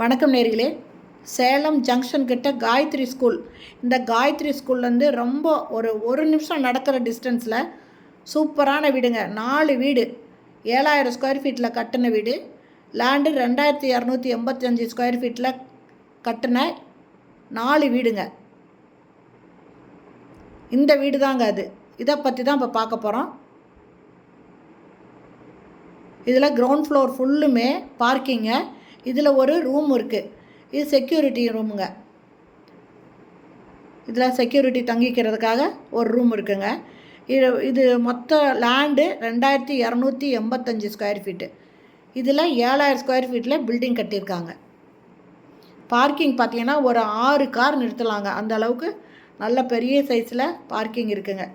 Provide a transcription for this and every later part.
வணக்கம் நேர்களே. சேலம் ஜங்ஷன் கிட்ட காயத்ரி ஸ்கூல் இந்த காயத்ரி ஸ்கூல்லேருந்து ரொம்ப ஒரு ஒரு நிமிஷம் நடக்கிற டிஸ்டன்ஸில் சூப்பரான வீடுங்க. நாலு வீடு. ஏழாயிரம் ஸ்கொயர் ஃபீட்டில் கட்டின வீடு. லேண்டு ரெண்டாயிரத்தி இரநூத்தி எண்பத்தஞ்சு ஸ்கொயர் ஃபீட்டில் கட்டின நாலு வீடுங்க. இந்த வீடு தாங்க அது. இதை பற்றி தான் இப்போ பார்க்க போகிறோம் இதில் கிரவுண்ட் ஃப்ளோர் ஃபுல்லுமே பார்க்கிங்க இதில் ஒரு ரூம் இருக்குது இது செக்யூரிட்டி ரூமுங்க இதில் செக்யூரிட்டி தங்கிக்கிறதுக்காக ஒரு ரூம் இருக்குங்க. இது இது மொத்த லேண்டு ரெண்டாயிரத்தி இரநூத்தி எண்பத்தஞ்சு ஸ்கொயர் ஃபீட்டு இதில் ஏழாயிரம் ஸ்கொயர் ஃபீட்டில் பில்டிங் கட்டியிருக்காங்க. பார்க்கிங் பார்த்தீங்கன்னா ஒரு ஆறு கார் நிறுத்தலாங்க. அந்த அளவுக்கு நல்ல பெரிய சைஸில் பார்க்கிங் இருக்குங்க.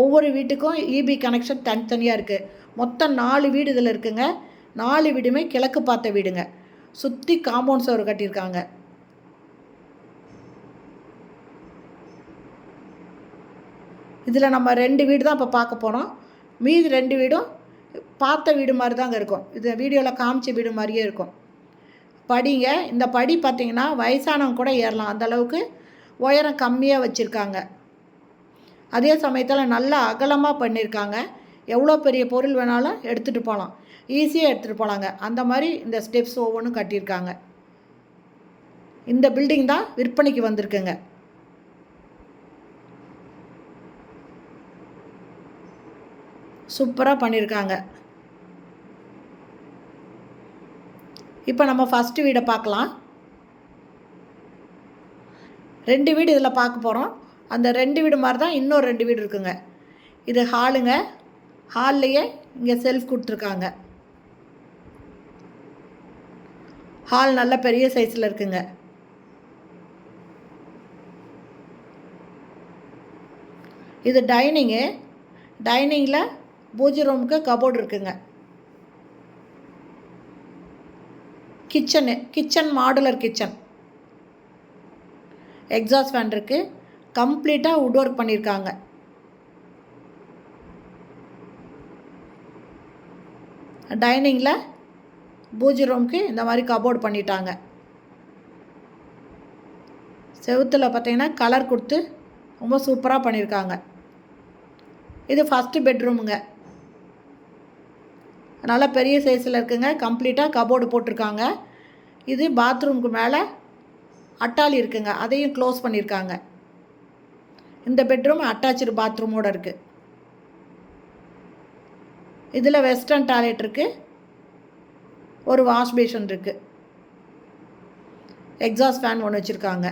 ஒவ்வொரு வீட்டுக்கும் இபி கனெக்ஷன் தனித்தனியாக இருக்குது மொத்தம் நாலு வீடு இதில் இருக்குங்க. நாலு வீடுமே கிழக்கு பார்த்த வீடுங்க. சுற்றி காம்பவுண்ட் சவர் கட்டியிருக்காங்க. இதில் நம்ம ரெண்டு வீடு தான் இப்போ பார்க்க போகிறோம் மீதி ரெண்டு வீடும் பார்த்த வீடு மாதிரி தாங்க இருக்கும். இது வீடியோவில் காமிச்ச வீடு மாதிரியே இருக்கும். படிங்க. இந்த படி பார்த்திங்கன்னா வயசானவங்க கூட ஏறலாம். அந்தளவுக்கு உயரம் கம்மியாக வச்சுருக்காங்க. அதே சமயத்தில் நல்லா அகலமாக பண்ணியிருக்காங்க எவ்வளோ பெரிய பொருள் வேணாலும் எடுத்துகிட்டு போகலாம். ஈஸியாக எடுத்துகிட்டு போகலாங்க. அந்த மாதிரி இந்த ஸ்டெப்ஸ் ஒவ்வொன்றும் கட்டியிருக்காங்க. இந்த பில்டிங் தான் விற்பனைக்கு வந்திருக்குங்க. சூப்பராக பண்ணியிருக்காங்க. இப்போ நம்ம ஃபஸ்ட்டு வீடை பார்க்கலாம். ரெண்டு வீடு இதில் பார்க்க போகிறோம். அந்த ரெண்டு வீடு மாதிரி தான் இன்னொரு ரெண்டு வீடு இருக்குங்க. இது ஹாலுங்க ஹால்லையே இங்கே செல்ஃப் கொடுத்துருக்காங்க. ஹால் நல்ல பெரிய சைஸில் இருக்குங்க. இது டைனிங்கு டைனிங்கில் பூஜை ரூமுக்கு கபோர்டு இருக்குங்க. Kitchen kitchen modular kitchen exhaust fan இருக்குது கம்ப்ளீட்டாக உட் ஒர்க் பண்ணியிருக்காங்க டைனிங்கில் பூஜை ரூம்க்கு இந்த மாதிரி கபோர்டு பண்ணிட்டாங்க. செவுத்தில் பார்த்தீங்கன்னா கலர் கொடுத்து ரொம்ப சூப்பராக பண்ணியிருக்காங்க இது ஃபஸ்ட்டு பெட்ரூமுங்க நல்லா பெரிய சைஸில் இருக்குங்க. கம்ப்ளீட்டாக கபோர்டு போட்டிருக்காங்க. இது பாத்ரூம்க்கு மேலே அட்டாலி இருக்குங்க. அதையும் க்ளோஸ் பண்ணியிருக்காங்க இந்த பெட்ரூம் அட்டாச்சு பாத்ரூமோடு இருக்குது இதில் வெஸ்டர்ன் டாய்லெட் இருக்குது ஒரு வாஷ் பேஷன் இருக்குது எக்ஸாஸ்ட் ஃபேன் ஒன்று வச்சுருக்காங்க.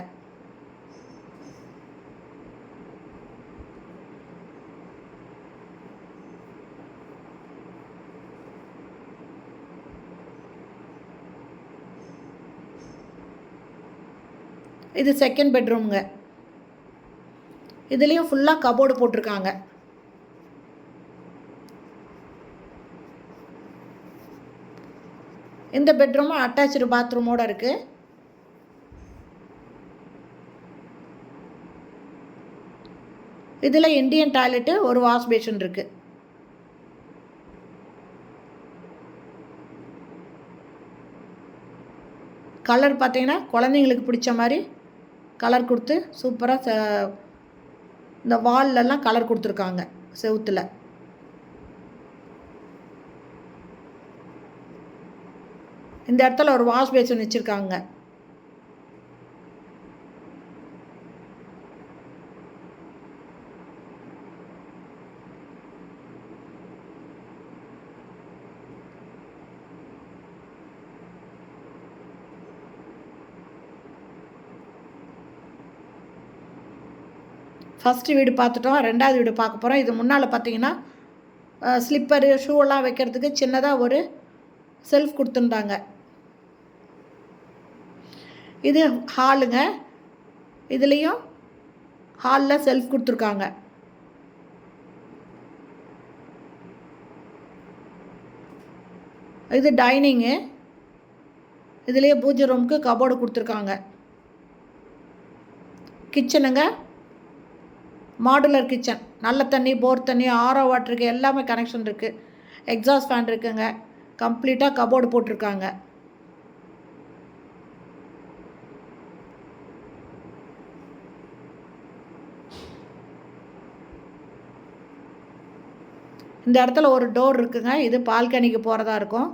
இது செகண்ட் பெட்ரூமுங்க இதுலேயும் ஃபுல்லாக கபோர்டு போட்டிருக்காங்க. இந்த பெட்ரூமும் அட்டாச்சு பாத்ரூமோடு இருக்குது இதில் இந்தியன் டாய்லெட்டு ஒரு வாஷ் பேஷன் இருக்குது கலர் பார்த்தீங்கன்னா குழந்தைங்களுக்கு பிடிச்ச மாதிரி கலர் கொடுத்து சூப்பராக இந்த வால்லெல்லாம் கலர் கொடுத்துருக்காங்க செவுத்தில். இந்த இடத்துல ஒரு வாஷ் பேஷன் வச்சுருக்காங்க. ஃபஸ்ட்டு வீடு பார்த்துட்டோம் ரெண்டாவது வீடு பார்க்க போகிறோம் இது முன்னால் பார்த்தீங்கன்னா ஸ்லிப்பரு ஷூவெல்லாம் வைக்கிறதுக்கு சின்னதாக ஒரு செல்ஃப் கொடுத்துருந்தாங்க. இது ஹாலுங்க. இதுலேயும் ஹாலில் செல்ஃப் கொடுத்துருக்காங்க. இது டைனிங்கு இதுலேயே பூஜை ரூமுக்கு கபோர்டு கொடுத்துருக்காங்க. கிச்சனுங்க மாடுலர் கிச்சன் நல்ல தண்ணி போர் தண்ணி ஆரோ வாட்டருக்கு எல்லாமே கனெக்ஷன் இருக்குது எக்ஸாஸ்ட் ஃபேன் இருக்குங்க. கம்ப்ளீட்டாக கபோர்டு போட்டிருக்காங்க. இந்த இடத்துல ஒரு டோர் இருக்குங்க. இது பால்கனிக்கு போகிறதா இருக்கும்.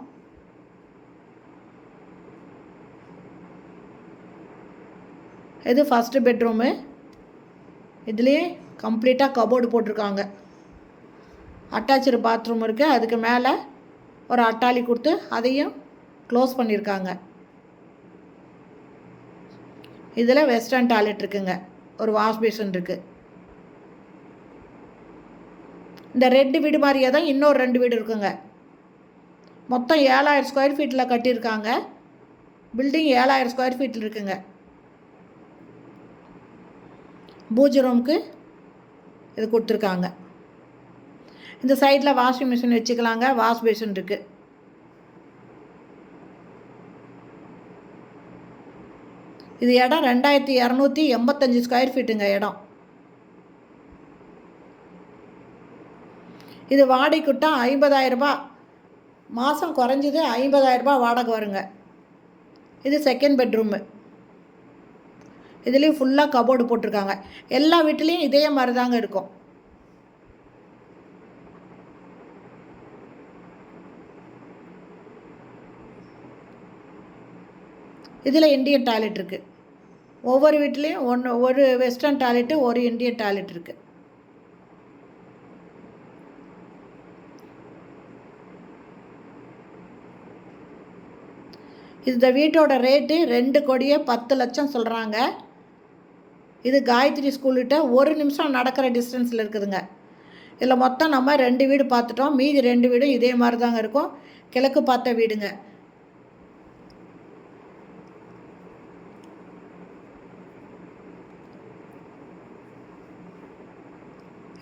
இது ஃபஸ்ட்டு பெட்ரூமு இதுலேயே கம்ப்ளீட்டாக கபோர்டு போட்டிருக்காங்க. அட்டாச்சு பாத்ரூம் இருக்குது அதுக்கு மேலே ஒரு அட்டாளி கொடுத்து அதையும் க்ளோஸ் பண்ணியிருக்காங்க இதில் வெஸ்டர்ன் டாய்லெட் இருக்குங்க. ஒரு வாஷ் பேஷன் இருக்குது இந்த ரெண்டு வீடு மாதிரியே தான் இன்னொரு ரெண்டு வீடு இருக்குங்க. மொத்தம் ஏழாயிரம் ஸ்கொயர் ஃபீட்டில் கட்டியிருக்காங்க. பில்டிங் ஏழாயிரம் ஸ்கொயர் ஃபீட்டில் இருக்குங்க. பூஜை ரூமுக்கு இது கொடுத்துருக்காங்க. இந்த சைடில் வாஷிங் மிஷின் வச்சுக்கலாங்க. வாஷ் பேஷன் இருக்குது இது இடம் ரெண்டாயிரத்தி இரநூத்தி எண்பத்தஞ்சு ஸ்கொயர் ஃபீட்டுங்க இடம். இது வாடகைக்குட்டா ஐம்பதாயிரரூபா மாதம் குறைஞ்சது ஐம்பதாயிரரூபா வாடகை வருங்க. இது செகண்ட் பெட்ரூமு இதுலேயும் ஃபுல்லாக கபோர்டு போட்டிருக்காங்க. எல்லா வீட்லேயும் இதே மாதிரி தாங்க இருக்கும். இதில் இந்தியன் டாய்லெட் இருக்குது ஒவ்வொரு வீட்லேயும் ஒன்று ஒரு வெஸ்டர்ன் டாய்லெட்டு ஒரு இந்தியன் டாய்லெட் இருக்குது இந்த வீட்டோட ரேட்டு ரெண்டு கோடியே பத்து லட்சம் சொல்கிறாங்க இது காயத்ரி ஸ்கூல்கிட்ட ஒரு நிமிஷம் நடக்கிற டிஸ்டன்ஸில் இருக்குதுங்க. இதில் மொத்தம் நம்ம ரெண்டு வீடு பார்த்துட்டோம். மீதி ரெண்டு வீடும் இதே மாதிரி தாங்க இருக்கும். கிழக்கு பார்த்த வீடுங்க.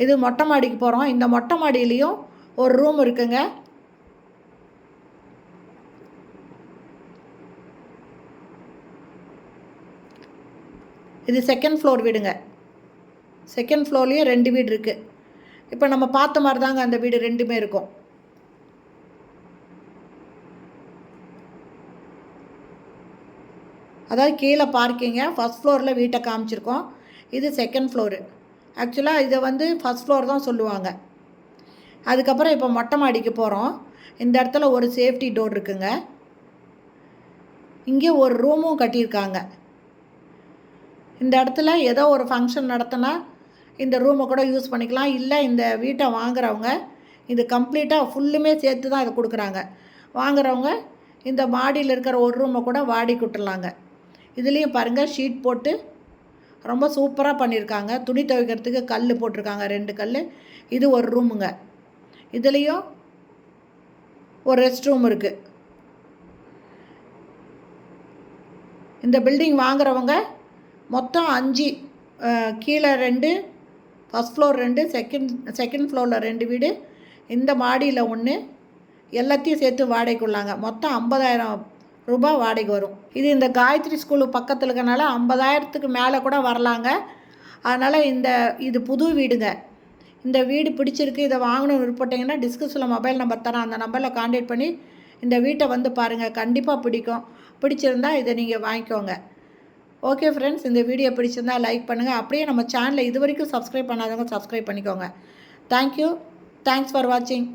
இது மொட்டை மாடிக்கு போகிறோம் இந்த மொட்டை மாடியிலையும் ஒரு ரூம் இருக்குங்க. இது செகண்ட் ஃப்ளோர் வீடுங்க. செகண்ட் ஃப்ளோர்லேயும் ரெண்டு வீடு இருக்குது இப்போ நம்ம பார்த்த மாதிரி தாங்க அந்த வீடு ரெண்டுமே இருக்கும். அதாவது கீழே பார்க்கிங்க ஃபஸ்ட் ஃப்ளோரில் வீட்டை காமிச்சிருக்கோம். இது செகண்ட் ஃப்ளோரு ஆக்சுவலாக இதை வந்து ஃபஸ்ட் ஃப்ளோர் தான் சொல்லுவாங்க. அதுக்கப்புறம் இப்போ மொட்டை மாடிக்கு போகிறோம் இந்த இடத்துல ஒரு சேஃப்டி டோர் இருக்குங்க. இங்கே ஒரு ரூமும் கட்டியிருக்காங்க. இந்த இடத்துல ஏதோ ஒரு ஃபங்க்ஷன் நடத்தினா இந்த ரூமை கூட யூஸ் பண்ணிக்கலாம். இல்லை இந்த வீட்டை வாங்குறவங்க இது கம்ப்ளீட்டாக ஃபுல்லுமே சேர்த்து தான் இதை கொடுக்குறாங்க. வாங்குறவங்க இந்த மாடியில் இருக்கிற ஒரு ரூமை கூட வாடி விட்டுலாங்க இதுலேயும் பாருங்கள் ஷீட் போட்டு ரொம்ப சூப்பராக பண்ணியிருக்காங்க. துணி துவைக்கிறதுக்கு கல் போட்டிருக்காங்க ரெண்டு கல் இது ஒரு ரூமுங்க இதுலேயும் ஒரு ரெஸ்ட் ரூம் இருக்குது இந்த பில்டிங் வாங்குறவங்க மொத்தம் அஞ்சு கீழே ரெண்டு ஃபஸ்ட் ஃப்ளோர் ரெண்டு செகண்ட் செகண்ட் ஃப்ளோரில் ரெண்டு வீடு. இந்த மாடியில் ஒன்று எல்லாத்தையும் சேர்த்து வாடகைக்குள்ளாங்க மொத்தம் ஐம்பதாயிரம் ரூபாய் வாடகை வரும். இது இந்த காயத்ரி ஸ்கூலு பக்கத்தில் இருக்கனால ஐம்பதாயிரத்துக்கு மேலே கூட வரலாங்க. அதனால் இந்த இது புது வீடுங்க. இந்த வீடு பிடிச்சிருக்கு இதை வாங்கணும்னு விருப்பட்டிங்கன்னா டிஸ்கிரிப்ஷனில் மொபைல் நம்பர் தரேன். அந்த நம்பரில் காண்டாக்ட் பண்ணி இந்த வீட்டை வந்து பாருங்கள் கண்டிப்பாக பிடிக்கும். பிடிச்சிருந்தா இதை நீங்கள் வாங்கிக்கோங்க. ஓகே ஃப்ரெண்ட்ஸ் இந்த வீடியோ பிடிச்சிருந்தா லைக் பண்ணுங்கள் அப்படியே நம்ம சேனலை இது வரைக்கும் சப்ஸ்கிரைப் பண்ணாதவங்க சப்ஸ்கிரைப் பண்ணிக்கோங்க. தேங்க்யூ தேங்க்ஸ் ஃபார் வாட்சிங்